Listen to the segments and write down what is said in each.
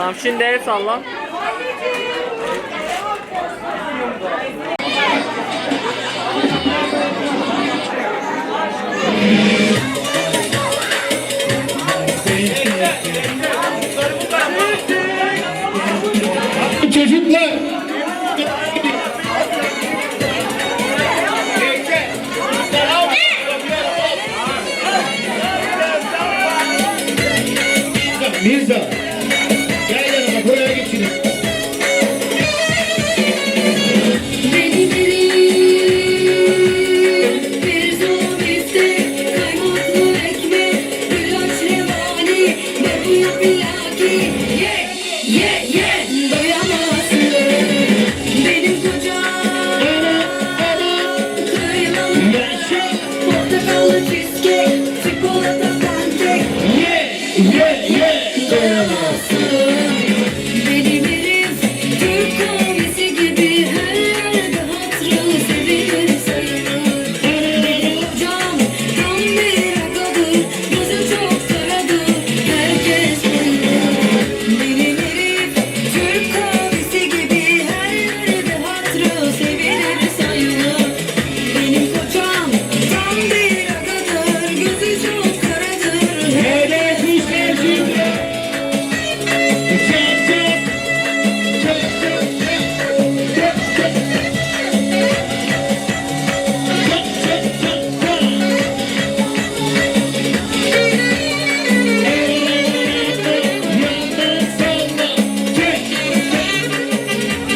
Tamam şimdi el salla. Çocuklar Mirza Portakalı cheesecake, çikolata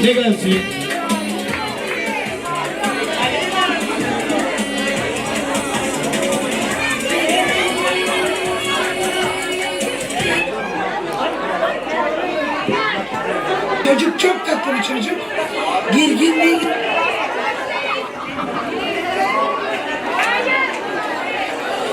ne? Çocuk çok tatlı bir çocuk. Gerginliği